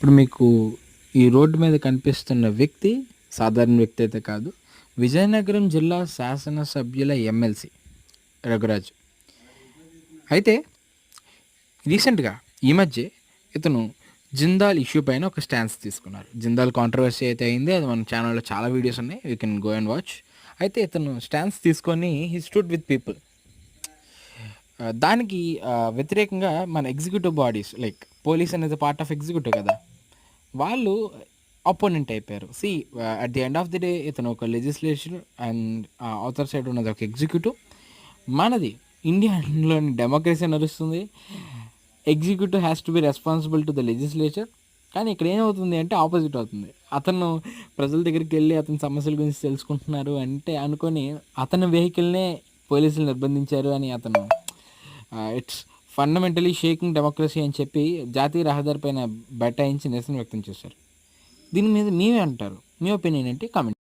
ఇప్పుడు మీకు ఈ రోడ్డు మీద కనిపిస్తున్న వ్యక్తి సాధారణ వ్యక్తి అయితే కాదు విజయనగరం జిల్లా శాసనసభ్యుల ఎమ్మెల్సీ రఘురాజు. అయితే రీసెంట్గా ఈ మధ్య ఇతను జిందాల్ ఇష్యూ పైన ఒక స్టాన్స్ తీసుకున్నారు. జిందాల్ కాంట్రవర్సీ అయితే అయింది అది మన ఛానల్లో చాలా వీడియోస్ ఉన్నాయి you can go and watch అయితే ఇతను స్టాన్స్ తీసుకొని హీ స్టూడ్ విత్ పీపుల్ దానికి వ్యతిరేకంగా మన ఎగ్జిక్యూటివ్ బాడీస్ లైక్ పోలీస్ అనేది పార్ట్ ఆఫ్ ఎగ్జిక్యూటివ్ కదా. వాళ్ళు అపోనెంట్ అయిపోయారు. See at the end of the day ఇతను ఒక లెజిస్లేషన్ అండ్ ఆథర్ సైడ్ ఉన్నది ఒక ఎగ్జిక్యూటివ్ మనది ఇండియాలోని డెమోక్రసీ నడుస్తుంది. Executive has to be responsible to the legislature కానీ ఇక్కడ ఏమవుతుంది అంటే ఆపోజిట్ అవుతుంది. అతను ప్రజల దగ్గరికి వెళ్ళి అతని సమస్యల గురించి తెలుసుకుంటున్నారు అంటే అనుకొని అతని వెహికల్నే పోలీసులు నిర్బంధించారు అని అతను uh, it's fundamentally shaking democracy అని చెప్పి జాతీయ రహదారి పైన బైఠాయించి నిరసన వ్యక్తం చేశారు. దీని మీద మీవే అంటారు? మీ ఒపీనియన్ ఏంటి? కామెంట్